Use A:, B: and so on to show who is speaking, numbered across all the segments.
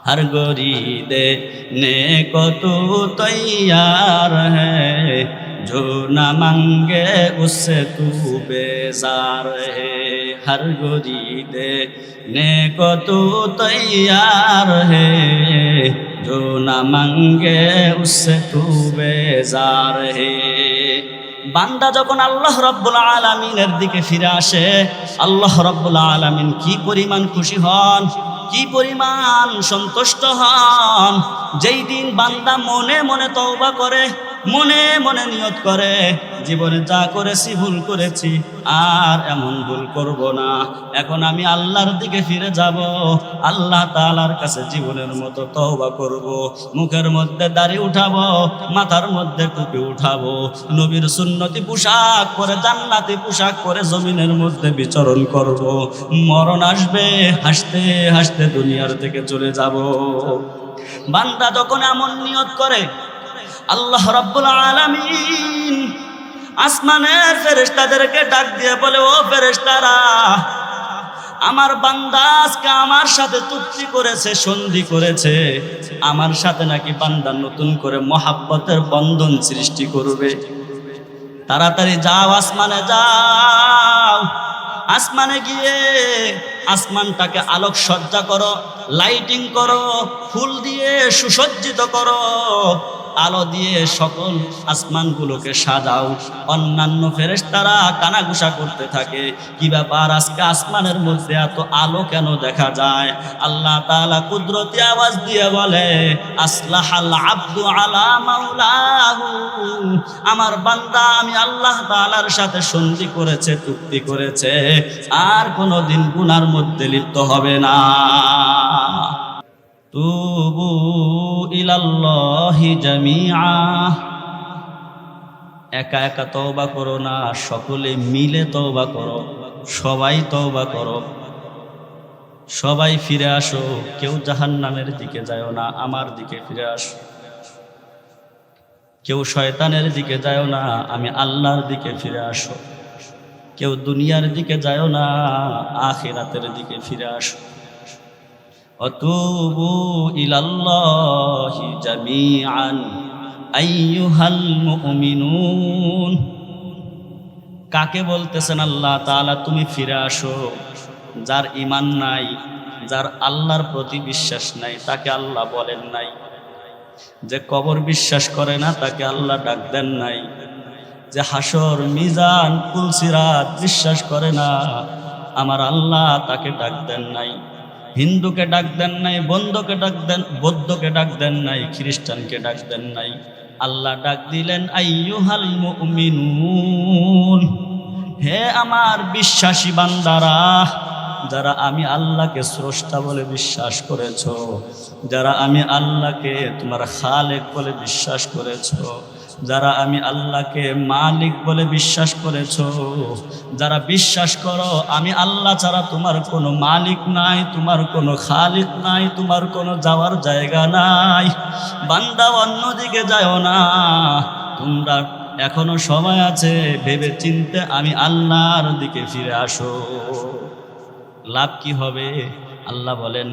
A: हर गोरी देने को तू तैयार है जो न मांगे उससे तू बेजार है हर गोरी देने को तू तैयार है जो न मांगे उससे तू बेजार है বান্দা যখন আল্লাহ রব্বুল আলমিনের দিকে ফিরে আসে আল্লাহ রব্বুল আলমিন কি পরিমাণ খুশি হন কি পরিমাণ সন্তুষ্ট হন? যেই দিন বান্দা মনে মনে তওবা করে, মনে মনে নিয়ত করে, জীবনে যা করেছি ভুল করেছি, আর এমন ভুল করব না। এখন আমি আল্লাহর দিকে ফিরে যাব, আল্লাহ তালার কাছে জীবনের মতো তওবা করব, মুখের মধ্যে দাড়ি উঠাবো, মাথার মধ্যে টুপি উঠাবো, নবীর সুন্নতি পোশাক পরে জান্নাতি পোশাক পরে জমিনের মধ্যে বিচরণ করব, মরণ আসবে, হাসতে হাসতে দুনিয়ার থেকে চলে যাব। বান্দা যখন এমন নিয়ত করে, আল্লাহ রাব্বুল আলামিন আসমানের ফেরেশতাদেরকে ডাক দিয়ে বলে, ও ফেরেশতারা, আমার বান্দা আজকে আমার সাথে চুক্তি করেছে, সন্ধি করেছে। আমার সাথে নাকি বান্দা নতুন করে মহাব্বতের বন্ধন সৃষ্টি করবে। তাড়াতাড়ি যাও, আসমানে যাও। আসমানে গিয়ে আসমানটাকে আলোক সজ্জা করো লাইটিং করো ফুল দিয়ে সুসজ্জিত করো। আলো দিয়ে সকল আসমানগুলোকে সাজাও। অন্যান্য ফেরেশতারা কানাঘুষা করতে থাকে। কি ব্যাপার? আজকে আসমানের মধ্যে এত আলো কেন দেখা যায়? আল্লাহ তাআলা কুদরতি আওয়াজ দিয়ে বলে, আসলাহাল আব্দু আলা মাওলাহু। আমার বান্দা, আমি আল্লাহ তাআলার সাথে সন্ধি করেছে চুক্তি করেছে। আর কোনোদিন গুনার মধ্যে লিপ্ত হবে না। তুবু ইলাল্লাহি জামিআ। একা একা তওবা করো না, সকলে মিলে তওবা করো, সবাই তওবা করো। সবাই ফিরে আসো, কেউ জাহান্নামের দিকে যায় না, আমার দিকে ফিরে আসো। কেউ শয়তানের দিকে যায় না, আমি আল্লাহর দিকে ফিরে আসো। কেউ দুনিয়ার দিকে যায় না, আখিরাতের দিকে ফিরে আসো। وتوبوا إلى الله جميعا أيها المؤمنون কাকে বলতেছেন আল্লাহ তাআলা তুমি ফিরে আসো যার ইমান নাই যার আল্লাহর প্রতি বিশ্বাস নাই তাকে আল্লাহ বলেন নাই যে কবর বিশ্বাস করে না তাকে আল্লাহ ডাক দেন নাই যে হাসর মিজান কুলসিরাত বিশ্বাস করে না আমার আল্লাহ তাকে ডাক দেন নাই হিন্দুকে ডাক দেন নাই, বন্ধকে ডাক দেন, বৌদ্ধকে ডাক দেন নাই, খ্রিস্টানকে ডাক দেন নাই। আল্লাহ ডাক দিলেন, আইয়ুহাল মুমিনুন, হে আমার বিশ্বাসী বান্দারা, যারা আমি আল্লাহকে স্রষ্টা বলে বিশ্বাস করেছ, যারা আমি আল্লাহকে তোমার খালেক বলে বিশ্বাস করেছ যারা আমি আল্লাহকে মালিক বলে বিশ্বাস করেছ, যারা বিশ্বাস করো, আমি আল্লাহ ছাড়া তোমার কোনো মালিক নাই, তোমার কোনো খালিক নাই, তোমার কোনো যাওয়ার জায়গা নাই। বান্দা অন্যদিকে যাও না। তোমরা এখনও সময় আছে ভেবে চিনতে আমি আল্লাহর দিকে ফিরে আসো। লাভ কি হবে? আল্লাহ বলেন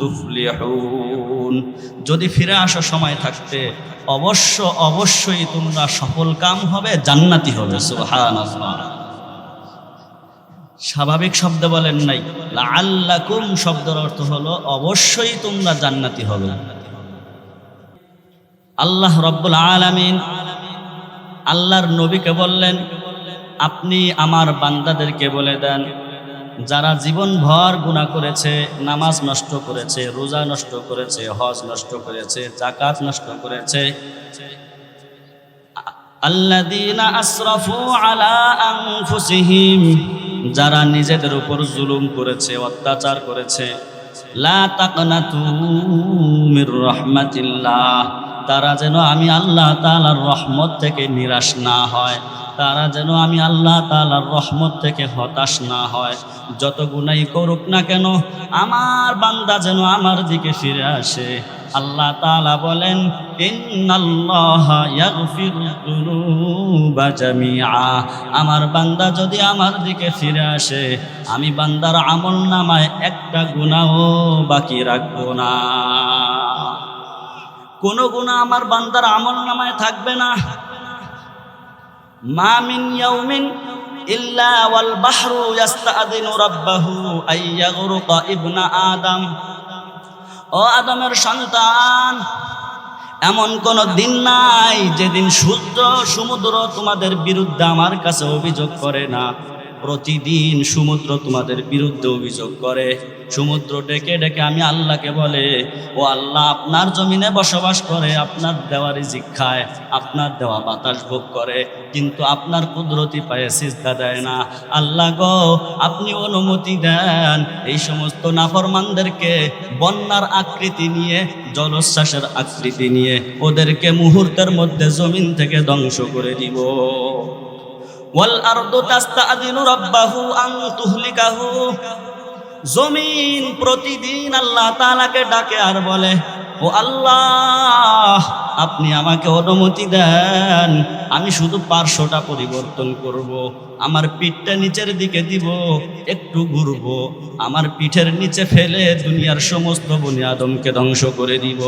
A: তুফলিহুন। যদি ফিরে আসো সময় থাকতে, অবশ্য অবশ্যই তোমরা সফল কাম হবে, জান্নাতি হবে স্বাভাবিক শব্দ বলেন নাই আল্লাকুম শব্দের অর্থ হলো, অবশ্যই তোমরা জান্নাতি হবে। আল্লাহ রব্বুল আলামিন আল্লাহর নবীকে বললেন, আপনি আমার বান্দাদেরকে বলে দেন যারা জীবন ভর গুণা করেছে, নামাজ নষ্ট করেছে, রোজা নষ্ট করেছে, হজ নষ্ট করেছে জাকাত নষ্ট করেছে আসরাফু আলা যারা নিজেদের উপর জুলুম করেছে, অত্যাচার করেছে তারা যেন আমি আল্লাহ তাআলার রহমত থেকে নিরাশ না হয়। তারা যেন আমি আল্লাহ তাআলার রহমত থেকে হতাশ না হয়। যত গুনাই করুক না কেন, আমার বান্দা যেন আমার দিকে ফিরে আসে। আল্লাহ তালা বলেন আমার বান্দা যদি আমার দিকে ফিরে আসে, আমি বান্দার আমল নামায় একটা গুনাহও বাকি রাখব না। কোন গুণা আমার বান্দার আমল নামায় থাকবে না। মিন ইয়াউমিন ইল্লা ওয়াল ইবনা আদম। ও আদমের সন্তান, এমন কোন দিন নাই যেদিন সূর্য, সমুদ্র তোমাদের বিরুদ্ধে আমার কাছে অভিযোগ করে না। প্রতিদিন সমুদ্র তোমাদের বিরুদ্ধে অভিযোগ করে। সমুদ্র ডেকে ডেকে আমি আল্লাহকে বলে, ও আল্লাহ, আপনার জমিনে বসবাস করে, আপনার দেওয়া রিজিক খায় আপনার দেওয়া বাতাস ভোগ করে। কিন্তু আপনার কুদরতি পায়ে সিজদা দেয় না। আল্লাহ গো, আপনি অনুমতি দেন। এই সমস্ত নাফরমানদেরকে বন্যার আকৃতি নিয়ে, জলোচ্ছ্বাসের আকৃতি নিয়ে, ওদেরকে মুহূর্তের মধ্যে জমিন থেকে ধ্বংস করে দিব। ওয়াল আরদু তাস্তাদিনু রাব্বাহু আন জমিন প্রতিদিন আল্লাহ তাআলাকে ডাকে আর বলে, ও আল্লাহ, আপনি আমাকে অনুমতি দেন, আমি শুধু পার্শ্বটা পরিবর্তন করব। আমার পিঠটা নিচের দিকে দিব, একটু ঘুরব, আমার পিঠের নিচে ফেলে দুনিয়ার সমস্ত বনি আদমকে ধ্বংস করে দিব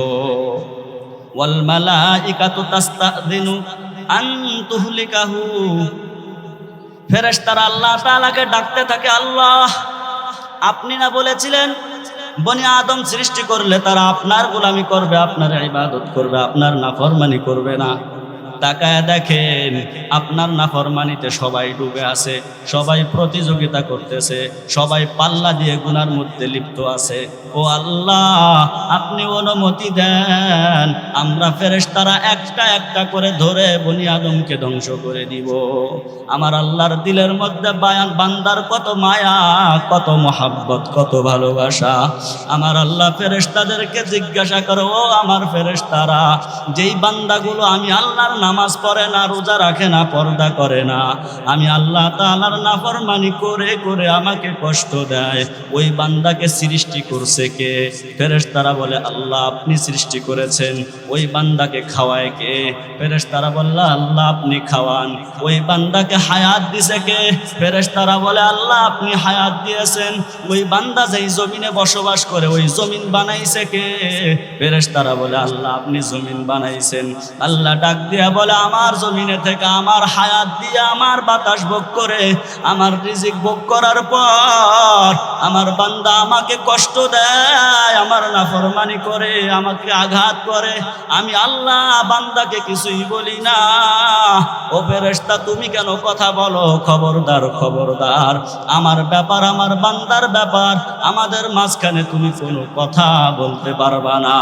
A: ওয়াল মালাইকাতু তাস্তাদিনু আন তুহলিকাহু ফেরেশতারা আল্লাহ তালাকে ডাকতে থাকে, আল্লাহ, আপনি না বলেছিলেন বনি আদম সৃষ্টি করলে তারা আপনার গোলামি করবে, আপনার ইবাদত করবে, আপনার না নাফরমানি করবে না? তাকায় দেখেন, আপনার নাফরমানিতে সবাই ডুবে আছে, সবাই প্রতিযোগিতা করতেছে, সবাই পাল্লা দিয়ে গুনার মধ্যে লিপ্ত আছে। ও আল্লাহ, আপনি অনুমতি দেন, আমরা ফেরেশতারা একটা একটা করে ধরে বনি আদমকে ধ্বংস করে দিব। আমার আল্লাহর দিলের মধ্যে বায়ান বান্দার কত মায়া, কত মহাব্বত, কত ভালোবাসা। আমার আল্লাহ ফেরেশতাদেরকে জিজ্ঞাসা করো, ও আমার ফেরেশতারা, যেই বান্দাগুলো আমি আল্লাহর নামাজ পড়ে না, রোজা রাখে না, পর্দা করে না। আমি আল্লাহ তাআলার নাফরমানি করে করে আমাকে কষ্ট দেয়। ওই বান্দাকে সৃষ্টি করছে কে? ফেরেস তারা বলে, আল্লাহ আপনি সৃষ্টি করেছেন। ওই বান্দাকে খাওয়ায় কে? ফেরেস তারা বললা, আল্লাহ আপনি খাওয়ান। ওই বান্দাকে হায়াত দিছে কে? ফেরেশতারা বলে, আল্লাহ আপনি হায়াত দিয়েছেন। ওই বান্দা যেই জমিনে বসবাস করে, ওই জমিন বানাইছে কে? ফেরেস তারা বলে, আল্লাহ আপনি জমিন বানাইছেন। আল্লাহ ডাক দিয়া বলে, আমার জমিনে থেকে আমার হায়াত দিয়ে আমার বাতাস ভোগ করে, আমার রিজিক ভোগ করার পর আমার বান্দা আমাকে কষ্ট দেয়, আমার নাফরমানি করে, আমাকে আঘাত করে। আমি আল্লাহ বান্দাকে কিছুই বলি না। ও ফেরেশতা, তুমি কেন কথা বলো? খবরদার খবরদার। আমার ব্যাপার আমার বান্দার ব্যাপার। আমাদের মাঝখানে তুমি কোনো কথা বলতে পারবা না।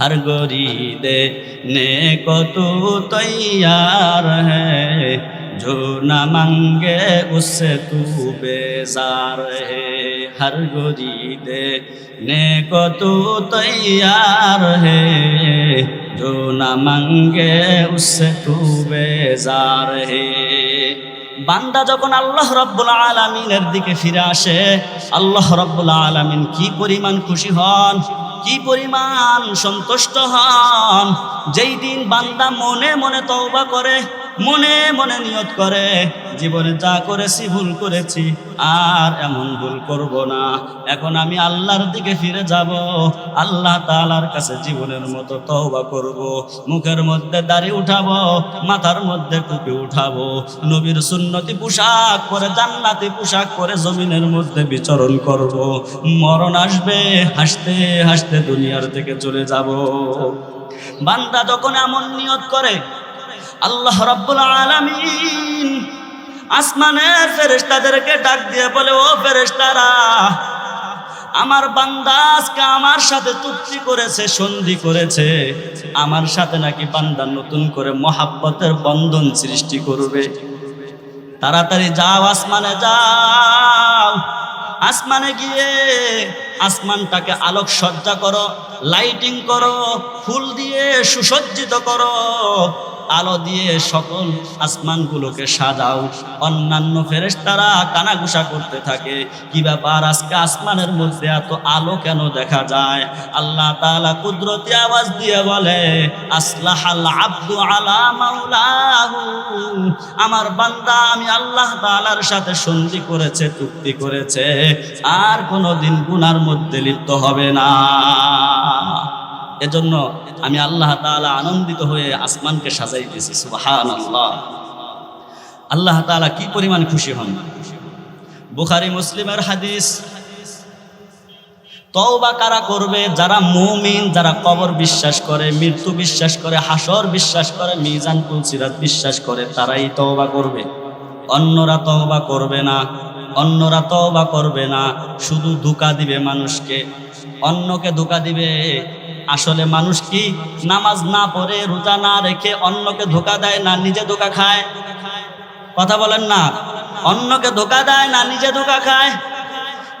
A: हर गोरी दे ने को तू तैयार है जो न मांगे उससे तू बेजार है हर गोरी दे ने को तू तैयार है जो न मांगे उससे तू बेजार है বান্দা যখন আল্লাহ রব্বুল আলমিনের দিকে ফিরে আসে আল্লাহ রব্বুল আলমিন কি পরিমাণ খুশি হন কি পরিমাণ সন্তুষ্ট হন? যেই দিন বান্দা মনে মনে তওবা করে মনে মনে নিয়ত করে, জীবনে যা করেছি, ভুল করেছি, আর এমন ভুল করব না। এখন আমি আল্লাহর দিকে ফিরে যাব, আল্লাহ তাআলার কাছে জীবনের মতো তওবা করব, মুখের মধ্যে দাড়ি উঠাবো, মাথার মধ্যে টুপি উঠাবো, নবীর সুন্নতি পোশাক পরে জান্নাতি পোশাক পরে জমিনের মধ্যে বিচরণ করব। মরণ আসবে, হাসতে হাসতে দুনিয়ার থেকে চলে যাব। বান্দা যখন এমন নিয়ত করে আল্লাহ রাব্বুল আলামিন আসমানের ফেরেশতাদেরকে ডাক দিয়ে বলে, ও ফেরেশতারা, আমার বান্দা আজকে আমার সাথে চুক্তি করেছে, সন্ধি করেছে। আমার সাথে নাকি বান্দা নতুন করে মহাব্বতের বন্ধন সৃষ্টি করবে। তাড়াতাড়ি যাও, আসমানে যাও। আসমানে গিয়ে আসমানটাকে আলোক সজ্জা করো, লাইটিং করো, ফুল দিয়ে সুসজ্জিত করো। আলো দিয়ে সকল আসমানগুলোকে সাজাও। অন্যান্য ফেরেশতারা কানাঘুষা করতে থাকে। কি ব্যাপার? আজকে আসমানের মধ্যে এত আলো কেন দেখা যায়? আল্লাহ তাআলা কুদরতি আওয়াজ দিয়ে বলে, আসলাহাল আব্দু আলা মাওলাহু। আমার বান্দা, আমি আল্লাহ তাআলার সাথে সন্ধি করেছে চুক্তি করেছে। আর কোনোদিন গুনার মধ্যে লিপ্ত হবে না। এজন্য আমি আল্লাহ তাআলা আনন্দিত হয়ে আসমানকে সাজাইতেছি সুবহানাল্লাহ। আল্লাহ তাআলা কি পরিমাণ খুশি হন? বুখারী, মুসলিমের হাদিস, তওবা কারা করবে? যারা মুমিন, যারা কবর বিশ্বাস করে, মৃত্যু বিশ্বাস করে, হাসর বিশ্বাস করে, মিজান কুলসিরাত বিশ্বাস করে, তারাই তওবা করবে। অন্যরা তওবা করবে না, অন্যরা তওবা করবে না, শুধু ধোকা দিবে মানুষকে, অন্যকে ধোকা দিবে আসলে মানুষ কি নামাজ না পড়ে রোজা না রেখে অন্যকে ধোকা দেয় না নিজে ধোকা খায় কথা বলেন না অন্যকে ধোকা দেয় না নিজে ধোকা খায়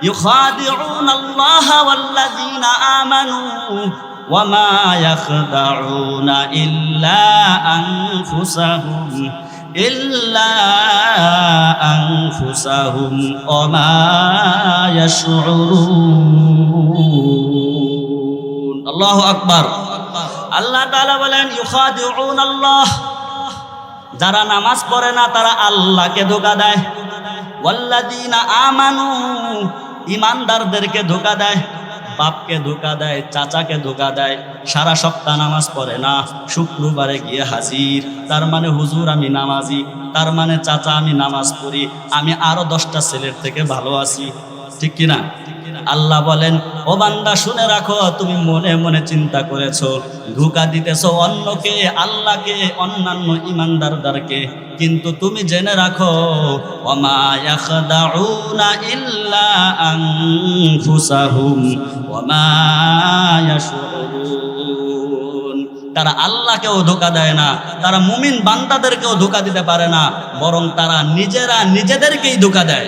A: يخادعون الله والذين آمنوا وما يخدعون إلا أنفسهم إلا أنفسهم وما يشعرون আল্লাহ আকবার। আল্লাহ তালা বলেন আল্লাহ যারা নামাজ পড়ে না, তারা আল্লাহকে ধোকা দেয়। আমানু, ইমানদারদেরকে ধোকা দেয়। বাপকে ধোকা দেয়, চাচাকে ধোকা দেয়। সারা সপ্তাহ নামাজ পড়ে না, শুক্রবারে গিয়ে হাজির। তার মানে হুজুর, আমি নামাজি। তার মানে চাচা, আমি নামাজ পড়ি। আমি আরও দশটা ছেলের থেকে ভালো আছি। ঠিক কিনা? আল্লাহ বলেন, ও বান্দা, শুনে রাখো, তুমি মনে মনে চিন্তা করেছ, ধোকা দিতেছ অন্যকে, আল্লাহকে, অন্যান্য ইমানদারদারকে। কিন্তু তুমি জেনে রাখো তারা আল্লাহকেও ধোকা দেয় না, তারা মুমিন বান্দাদেরকেও ধোকা দিতে পারে না, বরং তারা নিজেরা নিজেদেরকেই ধোকা দেয়।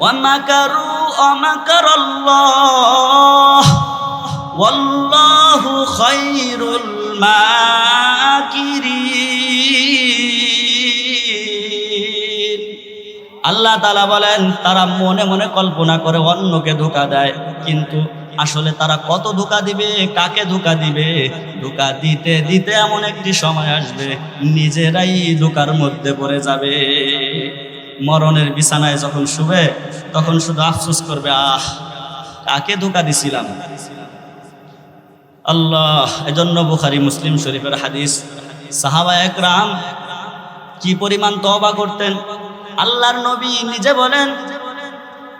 A: অনাকারু ومكر الله والله خير الماكرين আল্লাহ তালা বলেন তারা মনে মনে কল্পনা করে অন্যকে ধোকা দেয় কিন্তু আসলে তারা কত ধোকা দিবে কাকে ধোকা দিবে ধোকা দিতে দিতে এমন একটি সময় আসবে নিজেরাই ধোকার মধ্যে পড়ে যাবে মরণের বিছানায় যখন শুবে, তখন শুধু আফসোস করবে, আহ, কাকে ধোকা দিছিলাম? আল্লাহ, এজন্য বুখারি, মুসলিম শরীফের হাদিস। সাহাবা একরাম কি পরিমাণ তওবা করতেন? আল্লাহর নবী নিজে বলেন,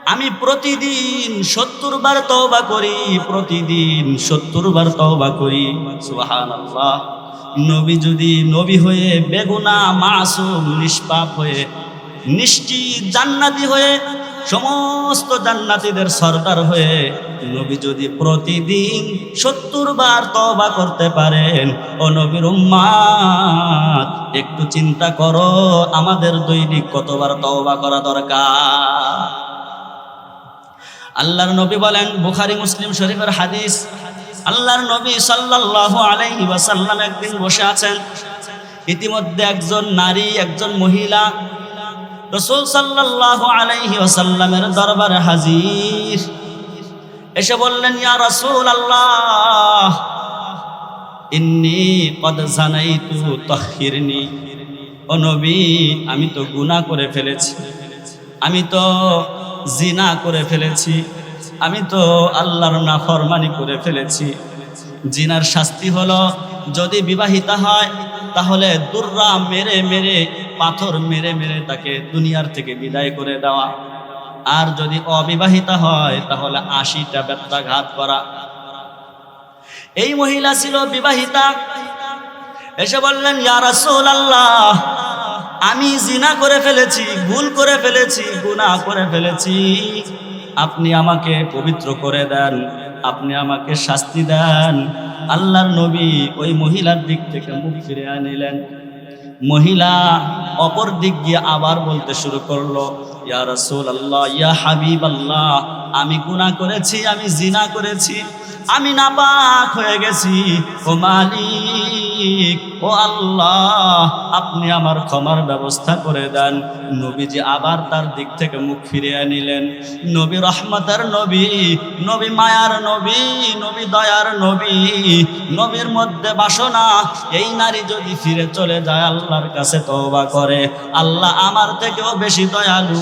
A: আমি প্রতিদিন সত্তর বার তওবা করি, প্রতিদিন সত্তর বার তওবা করি। সুবহানাল্লাহ। নবী যদি নবী হয়ে, বেগুনা মাসুম, নিষ্পাপ হয়ে নিশ্চিত জান্নাতি হয়ে, সমস্ত জান্নাতীদের সর্দার হয়ে নবী যদি প্রতিদিন সত্তর বার তবা করতে পারেন, ও নবীর উম্মাদ, একটু চিন্তা করো, আমাদের দৈনিক কতবার তওবা করা দরকার? আল্লাহর নবী বলেন, বুখারি, মুসলিম শরীফের হাদিস, আল্লাহর নবী সাল্লাল্লাহু আলাইহি ওয়াসাল্লাম একদিন বসে আছেন। ইতিমধ্যে একজন নারী, একজন মহিলা রসুল সাল্লাল্লাহু আলাইহি ওয়াসাল্লামের দরবারে হাজির। এসে বললেন, ইয়া রসুল আল্লাহ ইন্নি কদ জানাইতু তাহিরনি ও আমি তো গুনাহ করে ফেলেছি। আমি তো জিনা করে ফেলেছি। আমি তো আল্লাহর না নাফরমানি করে ফেলেছি। জিনার শাস্তি হলো, যদি বিবাহিতা হয়, তাহলে দুর্রা মেরে মেরে পাথর মেরে মেরে তাকে দুনিয়ার থেকে বিদায় করে দেওয়া। আর যদি অবিবাহিতা হয়, তাহলে আশিটা ব্যত্যাঘাত করা। এই মহিলা ছিল বিবাহিতা। এসে বললেন রাসূলুল্লাহ, আমি জিনা করে ফেলেছি, ভুল করে ফেলেছি, গুনাহ করে ফেলেছি। আপনি আমাকে পবিত্র করে দেন, আপনি আমাকে শাস্তি দেন। আল্লাহর নবী ওই মহিলার দিক থেকে মুখ ফিরে আনিলেন মহিলা অপর দিক গিয়ে আবার বলতে শুরু করল, ইয়া রসুল আল্লাহ ইয়া হাবিব আল্লাহ আমি গুনাহ করেছি, আমি জিনা করেছি, আমি নাপাক হয়ে গেছি, ও মালিক। মালিক। ও আল্লাহ, আপনি আমার ক্ষমার ব্যবস্থা করে দেন। নবীজি আবার তার দিক থেকে মুখ ফিরিয়ে নিলেন। নবী রহমতের নবী নবী মায়ার নবী নবী দয়ার নবী, নবীর মধ্যে বাসনা, এই নারী যদি ফিরে চলে যায়, আল্লাহর কাছে তওবা করে। আল্লাহ আমার থেকেও বেশি দয়ালু।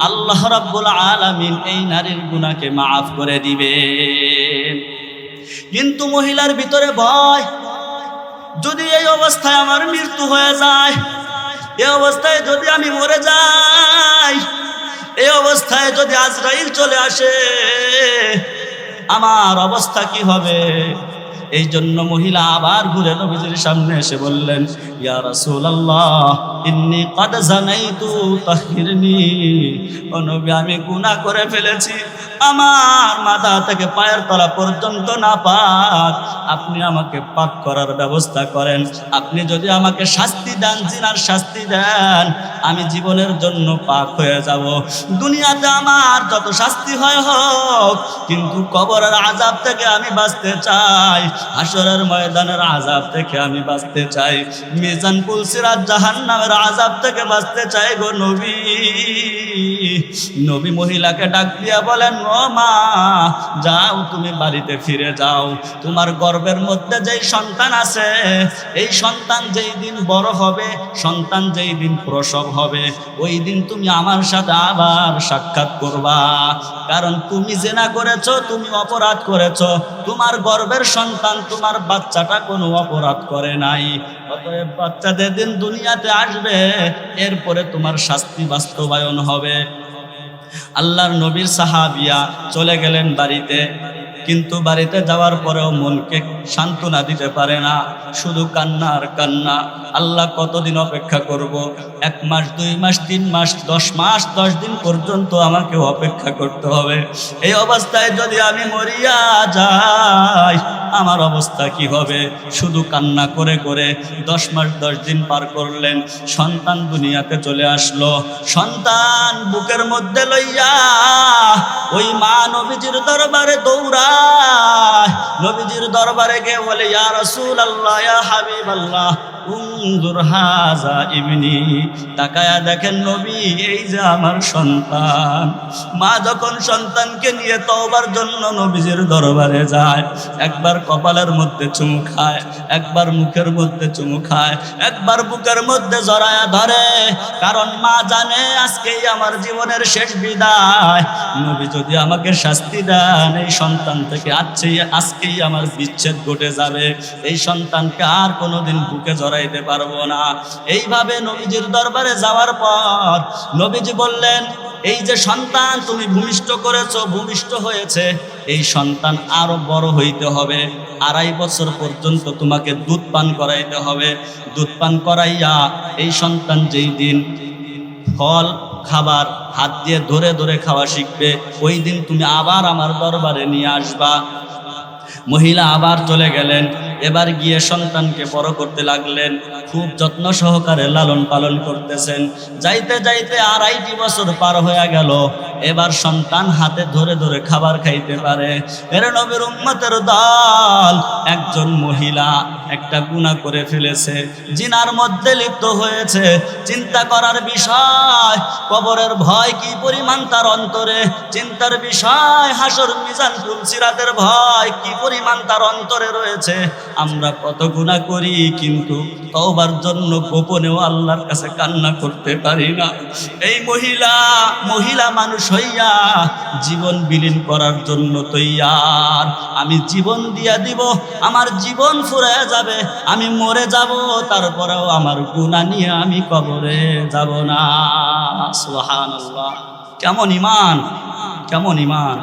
A: আল্লাহ রাব্বুল আলামিন এই নারীর গুণাকে মাফ করে দিবেন। কিন্তু মহিলার ভিতরে ভয় যদি এই অবস্থায় আমার মৃত্যু হয়ে যায়, এই অবস্থায় যদি আমি মরে যাই, এই অবস্থায় যদি আজরাইল চলে আসে, আমার অবস্থা কি হবে? এই জন্য মহিলা আবার ঘুরে নবীজির সামনে এসে বললেন, ইয়া রাসূলুল্লাহ, ইন্নী কদ জানাইতু তাহিরনি ও নবী, আমি গুনাহ করে ফেলেছি। আমার মাথা থেকে পায়ের তলা পর্যন্ত না পাক। আপনি আমাকে পাক করার ব্যবস্থা করেন। আপনি যদি আমাকে শাস্তি দেন, জিনার শাস্তি দেন, আমি জীবনের জন্য পাক হয়ে যাব। দুনিয়াতে আমার যত শাস্তি হয় হোক, কিন্তু কবরের আজাব থেকে আমি বাঁচতে চাই। হাসরের ময়দানের আজাব থেকে আমি বাঁচতে চাই। মিজান পুলসিরাত জাহান্নামের আজাব থেকে বাঁচতে চাই গো নবী। নবী মহিলাকে ডাক দিয়া বলেন ও মা, যাও, তুমি বাড়িতে ফিরে যাও। তোমার গর্বের মধ্যে যেই সন্তান আছে, এই সন্তান যেই দিন বড় হবে, সন্তান যেই দিন প্রসব হবে, ওই দিন তুমি আমার সাথে আবার সাক্ষাৎ করবা। কারণ তুমি জেনা করেছ, তুমি অপরাধ করেছ। তোমার গর্বের সন্তান তোমার বাচ্চাটা কোনো অপরাধ করে নাই। অতএব বাচ্চাদের দিন দুনিয়াতে আসবে, এরপরে তোমার শাস্তি বাস্তবায়ন হবে। আল্লাহর নবীর সাহাবিয়া চলে গেলেন বাড়িতে। কিন্তু বাড়িতে যাওয়ার পরেও মনকে সান্ত্বনা দিতে পারে না। শুধু কান্না আর কান্না। আল্লাহ কতদিন অপেক্ষা করব? এক মাস, দুই মাস, তিন মাস, দশ মাস, দশ দিন পর্যন্ত আমাকে অপেক্ষা করতে হবে। এই অবস্থায় যদি আমি মরিয়া যাই, আমার অবস্থা কি হবে? শুধু কান্না করে করে দশ মাস, দশ দিন পার করলেন, সন্তান দুনিয়াতে চলে আসলো। সন্তান বুকের মধ্যে লইয়া ওই মা নবীজির দরবারে দৌড়ায়। নাই নবীজির দরবারে গিয়ে বলে, ইয়া রাসূল আল্লাহ ইয়া হাবিব আল্লাহ উনজুর হাজা ইবনি। তাকায়া দেখেন নবী, এই যে আমার সন্তান। মা যখন সন্তানকে নিয়ে তওবার জন্য নবীজির দরবারে যায়, একবার কপালের মধ্যে চুমু খায়, একবার মুখের মধ্যে চুমু খায়, একবার বুকের মধ্যে জড়ায়া ধরে। কারণ মা জানে আজকেই আমার জীবনের শেষ বিদায়। নবী যদি আমাকে শাস্তি দেন, এই সন্তান থেকে আজকেই আজকেই আমার বিচ্ছেদ ঘটে যাবে। এই সন্তানকে আর কোনোদিন বুকে জড়াইতে পারব না। এইভাবে নবীজির দরবারে যাওয়ার পর নবীজি বললেন, এই যে সন্তান তুমি ভূমিষ্ঠ করেছ, ভূমিষ্ঠ হয়েছে, এই সন্তান আরও বড় হইতে হবে। আড়াই বছর পর্যন্ত তোমাকে দুধ পান করাইতে হবে। দুধ পান করাইয়া এই সন্তান যেই দিন ফল, খাবার হাত দিয়ে ধরে ধরে খাওয়া শিখবে, ওই দিন তুমি আবার আমার দরবারে নিয়ে আসবা। মহিলা আবার চলে গেলেন। এবার গিয়ে সন্তানকে বড় করতে লাগলেন। খুব যত্ন সহকারে লালন পালন করতেছেন। যাইতে যাইতে আড়াইটি বছর পার হয়ে গেল। এবার সন্তান হাতে ধরে ধরে খাবার খাইতে পারে। এর উম্মতের দল একজন মহিলা একটা গুণা করে ফেলেছে। জিনার মধ্যে লিপ্ত হয়েছে। চিন্তা করার বিষয়, কবরের ভয় কি পরিমাণ তার অন্তরে? চিন্তার বিষয়, হাসর মিজান তুলসিরাতের ভয় কি পরিমাণ তার অন্তরে রয়েছে? আমরা কত গুণা করি, কিন্তু তওবার জন্য গোপনেও আল্লাহর কাছে কান্না করতে পারি না। এই মহিলা মহিলা মানুষ হইয়া জীবন বিলীন করার জন্য তৈয়ার। আমি জীবন দিয়া দিব, আমার জীবন ফুরায় যাবে, আমি মরে যাব, তারপরেও আমার গুণা নিয়ে আমি কবরে যাব না। সুবহানাল্লাহ। কেমন ইমান কেমন ইমান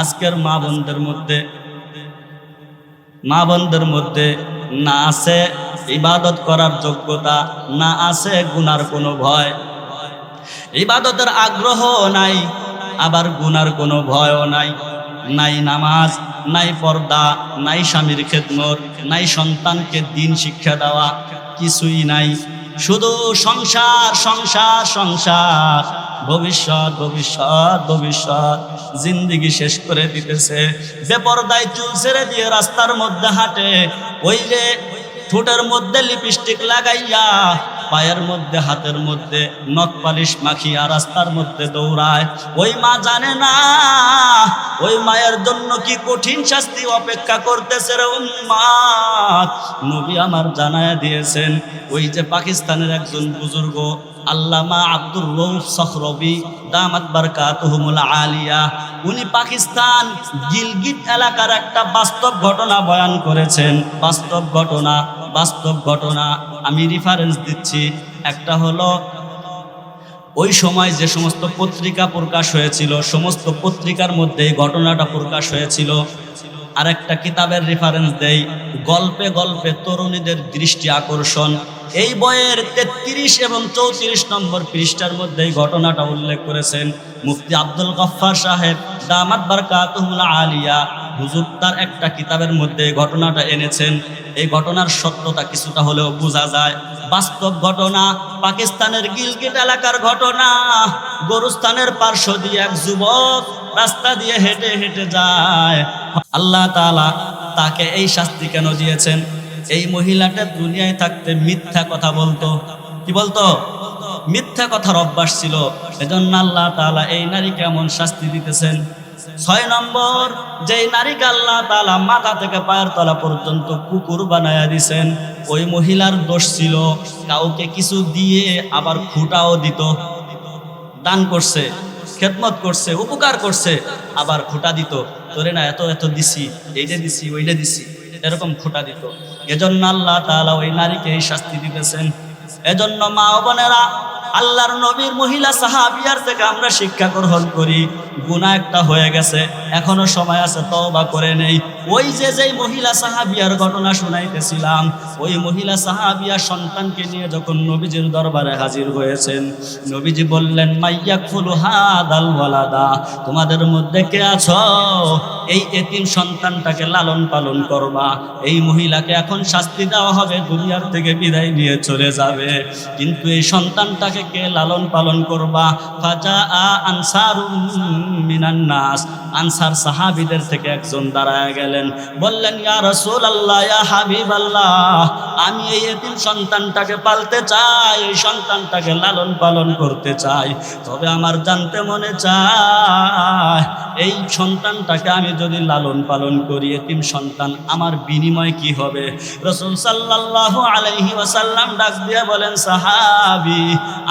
A: আজকের মা বোনদের মধ্যে মা বন্ধের মধ্যে না আছে ইবাদত করার যোগ্যতা, না আছে গুনার কোনো ভয়। ইবাদতের আগ্রহ নাই, আবার গুনার কোনো ভয়ও নাই। নাই নামাজ, নাই পর্দা, নাই স্বামীর খেদমত, নাই সন্তানকে দিন শিক্ষা দেওয়া, কিছুই নাই। শুধু সংসার সংসার সংসার। ভবিষ্যৎ ভবিষ্যৎ ভবিষ্যৎ। জিন্দিগি শেষ করে দিতেছে। বেপরদায় চুল ছেড়ে দিয়ে রাস্তার মধ্যে হাঁটে, ওই যে ঠোঁটের মধ্যে লিপস্টিক লাগাইয়া পায়ের মধ্যে, হাতের মধ্যে, নখ পালিশ মাখিয়া রাস্তার মধ্যে দৌড়ায়। ওই মা জানে না, ওই মায়ের জন্য কি কঠিন শাস্তি অপেক্ষা করতেছে রে উম্মাদ। নবী আমার জানায় দিয়েছেন, ওই যে পাকিস্তানের একজন বুজুর্গ আল্লামা আব্দুর রৌফ সখরবি, দামাত বারকাতুহুমুল আলিয়া। উনি পাকিস্তান গিলগিট এলাকার একটা বাস্তব ঘটনা বয়ান করেছেন। বাস্তব ঘটনা বাস্তব ঘটনা আমি রেফারেন্স দিচ্ছি। একটা হলো, ওই সময় যে সমস্ত পত্রিকা প্রকাশ হয়েছিল, সমস্ত পত্রিকার মধ্যে ঘটনাটা প্রকাশ হয়েছিল। আর একটা কিতাবের রেফারেন্স দেই, গল্পে গল্পে তরুণীদের দৃষ্টি আকর্ষণ। এই বইয়ের তেত্রিশ এবং চৌত্রিশ নম্বর পৃষ্ঠার মধ্যে এই ঘটনাটা উল্লেখ করেছেন মুফতি আব্দুল গফ্ফার সাহেব, দামাত বারকাতুল আলিয়া হুজুর তার একটা কিতাবের মধ্যে এই ঘটনাটা এনেছেন। এই ঘটনার সত্যতা কিছুটা হলেও বোঝা যায়। বাস্তব ঘটনা, পাকিস্তানের গিলগিট এলাকার ঘটনা, গরুস্থানের পার্শ্ব দিয়ে এক যুবক রাস্তা দিয়ে হেঁটে হেঁটে যায়। আল্লাহ তাআলা তাকে এই শাস্তি কেন দিয়েছেন? এই মহিলাটা দুনিয়ায় থাকতে মিথ্যা কথা বলতো। কি বলতো? মিথ্যা কথার অভ্যাস ছিল। এজন্য আল্লাহ তাআলা এই নারীকে এমন শাস্তি দিতেছেন। ছয় নম্বর, যেই নারীকে আল্লাহ তালা মাথা থেকে পায়ের তলা পর্যন্ত কুকুর বানায়া দিছেন, ওই মহিলার দোষ ছিল কাউকে কিছু দিয়ে আবার খুঁটাও দিত। দান করছে, খেদমত করছে, উপকার করছে, আবার খুঁটা দিত। তোরে না এত এত দিছি এইটা দিছি ওইটা দিছি, এরকম খুঁটা দিত। এজন্য আল্লাহ তালা ওই নারীকে এই শাস্তি দিতেছেন। এজন্য মা বোনেরা, আল্লাহর নবীর মহিলা সাহাবিয়ার থেকে আমরা শিক্ষা গ্রহণ করি। গুনাহ একটা হয়ে গেছে, এখনও সময় আছে, তওবা করে নেই। ওই যে যেই মহিলা সাহাবিয়ার ঘটনা শুনাইতেছিলাম, ওই মহিলা সাহাবিয়া সন্তানকে নিয়ে যখন নবীজির দরবারে হাজির হয়েছেন, নবীজি বললেন, মাইয়া ফুলু হাদাল ওয়ালাদা, তোমাদের মধ্যে কে আছো? এই এতিম সন্তানটাকে লালন পালন করবা। এই মহিলাকে এখন শাস্তি দেওয়া হবে, দুনিয়ার থেকে বিদায় নিয়ে চলে যাবে। কিন্তু এই সন্তানটাকে কে লালন পালন করবা? ফাজা আনসারুম মিনান নাস। আনসার সাহাবিদের থেকে একজন দাঁড়ায় গেলেন। বললেন, ইয়া রাসূলুল্লাহ, ইয়া হাবিবাল্লাহ, আমি এই এতিম সন্তানটাকে পালতে চাই, এই সন্তানটাকে লালন পালন করতে চাই। তবে আমার জানতে মনে চায় এই সন্তানটাকে আমি যদি লালন পালন করি, এতিম সন্তান, আমার বিনিময় কি হবে? রসুল সাল্লাল্লাহু আলাইহি ওয়াসাল্লাম ডাক দিয়ে বলেন, সাহাবি,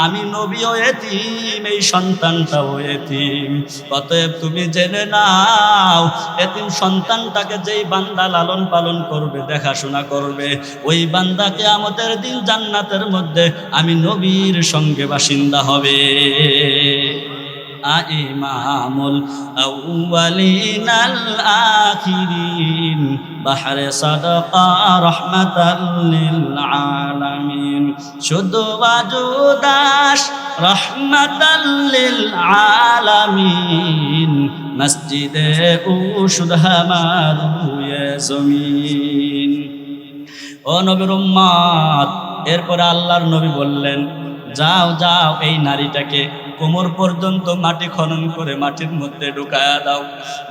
A: আমি নবীও এতিম, এই সন্তানটাও এতিম। অতএব তুমি জেনে নাও, এতিম সন্তানটাকে যেই বান্দা লালন পালন করবে, দেখাশোনা করবে, ওই বান্দাকে আমাদের দিন জান্নাতের মধ্যে আমি নবীর সঙ্গে বাসিন্দা হবে। ইমামুল আউয়ালিনাল আখিরিন বাহরে সাদকা রহমাতাল লিল আলামিন শুধু ওয়াজুদাস রহমাতাল লিল আলামিন মসজিদে উশুদ হামারুয়ে জমিন ও নবীর উম্মাদ, এরপরে আল্লাহর নবী বললেন, যাও যাও, এই নারীটাকে কোমর পর্যন্ত মাটি খনন করে মাটির মধ্যে ঢুকায়া দাও।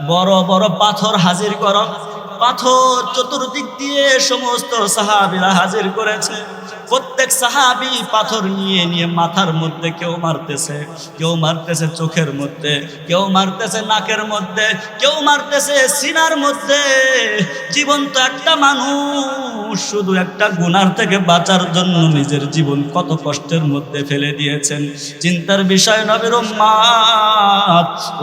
A: বড় বড় পাথর হাজির কর। পাথর চতুর্দিক দিয়ে সমস্ত সাহাবিরা হাজির করেছে। প্রত্যেক সাহাবি পাথর নিয়ে নিয়ে মাথার মধ্যে কেউ মারতেছে কেউ মারতেছে চোখের মধ্যে, কেউ মারতেছে নাকের মধ্যে, কেউ মারতেছে সিনার মধ্যে। জীবন তো একটা মানুষ শুধু একটা গুনার থেকে বাঁচার জন্য নিজের জীবন কত কষ্টের মধ্যে ফেলে দিয়েছেন। চিন্তার বিষয় নবীর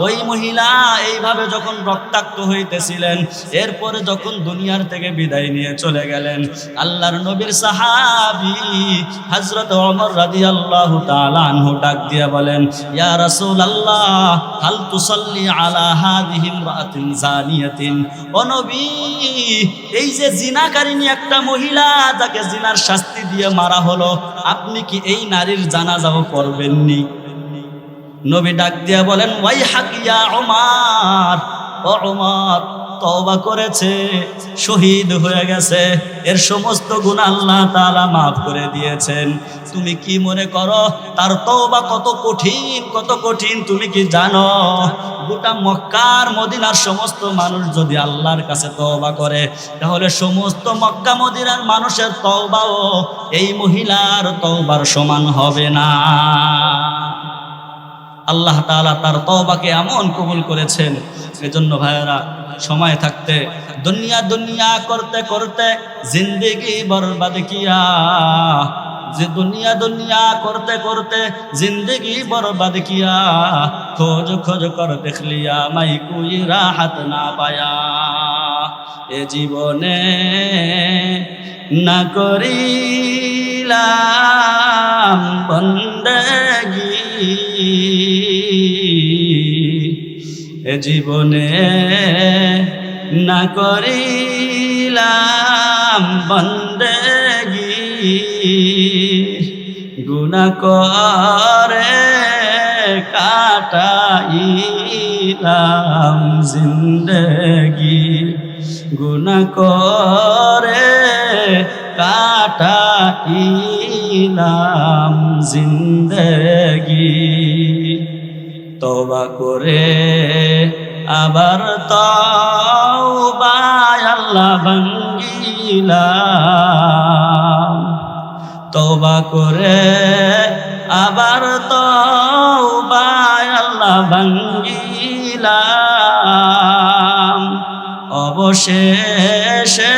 A: ওই মহিলা এইভাবে যখন রক্তাক্ত হইতেছিলেন, এরপরে যখন দুনিয়ার থেকে বিদায় নিয়ে চলে গেলেন, আল্লাহর নবীর সাহাবি হযরত ওমর ডাক দিয়ে বলেন হাল এই যে জিনাকারিনী একটা মহিলা, যাকে জিনার শাস্তি দিয়ে মারা হলো, আপনি কি এই নারীর জানাজাও পড়বেননি নবী ডাক দিয়া বলেন ওয়াই হাকিয়া ওমার, ও তওবা করেছে, শহীদ হয়ে গেছে। এর সমস্ত গুণ আল্লাহ তাআলা মাফ করে দিয়েছেন। তুমি কি মনে করো, তার তওবা কত কঠিন কত কঠিন, তুমি কি জানো? গোটা মক্কার, মদিনার সমস্ত মানুষ যদি আল্লাহর কাছে তওবা করে, তাহলে সমস্ত মক্কা, মদিনার মানুষের তওবাও এই মহিলার তওবার সমান হবে না। আল্লাহ তাআলা তার তবাকে এমন কবুল করেছেন। এজন্য ভাইয়েরা, সময় থাকতে, দুনিয়া দুনিয়া করতে করতে জিন্দেগি বরবাদ কিয়া। যে দুনিয়া দুনিয়া করতে করতে জিন্দগি বরবাদ কিয়া। খোঁজ খোঁজ কর দেখ লিয়া মাই কুই রাহাত না পায়া। এ জীবনে না করিলাম বন্দগি। জীবনে না করিলাম বন্দগি। গুনা করে কাটাইলাম জিন্দগি। গুনা করে কাটাইলাম জিন্দগি। তবা করে আবার তওবায় আল্লাহ তবা করে আবার তওবায় আল্লাহ ভাঙ্গিলাম অবশেষে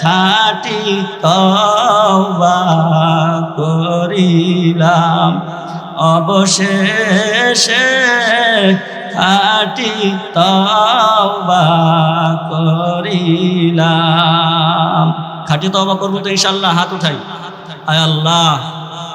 A: খাটি তওবা অবশেষে খাটি তওবা করিলাম। খাটি তওবা করব তো ইনশাল্লাহ হাত উঠাই। আয় আল্লাহ,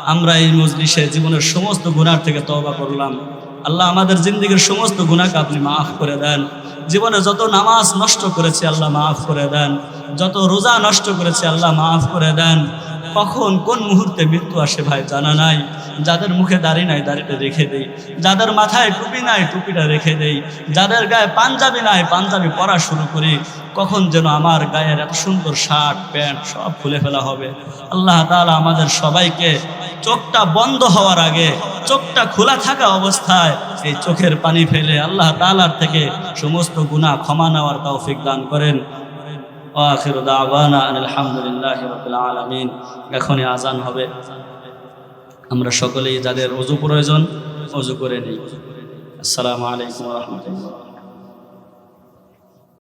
A: আমরা এই মজলিসে জীবনের সমস্ত গুণার থেকে তওবা করলাম। আল্লাহ আমাদের জিন্দগির সমস্ত গুণাকে আপনি মাফ করে দেন। জীবনে যত নামাজ নষ্ট করেছে আল্লাহ মাফ করে দেন। যত রোজা নষ্ট করেছে আল্লাহ মাফ করে দেন। কখন কোন মুহূর্তে মৃত্যু আসে ভাই জানা নাই। যাদের মুখে দাড়ি নাই দাড়িটা রেখে দেই। যাদের মাথায় টুপি নাই, টুপিটা রেখে দেই। যাদের গায়ে পাঞ্জাবি নাই, পাঞ্জাবি পরা শুরু করি। কখন যেন আমার গায়ের এত সুন্দর শার্ট, প্যান্ট সব খুলে ফেলা হবে। আল্লাহ তাআলা আমাদের সবাইকে চোখটা বন্ধ হওয়ার আগে, চোখটা খোলা থাকা অবস্থায় এই চোখের পানি ফেলে আল্লাহ তাআলার থেকে সমস্ত গুনাহ ক্ষমা নেওয়ার তৌফিক দান করেন। আখির দাওয়ানা আলহামদুলিল্লাহি রাব্বিল আলামিন। এখনই আজান হবে। আমরা সকলেই যাদের অজু প্রয়োজন অজু করে নিই। আসসালামু আলাইকুম রাহমাতুল্লাহ।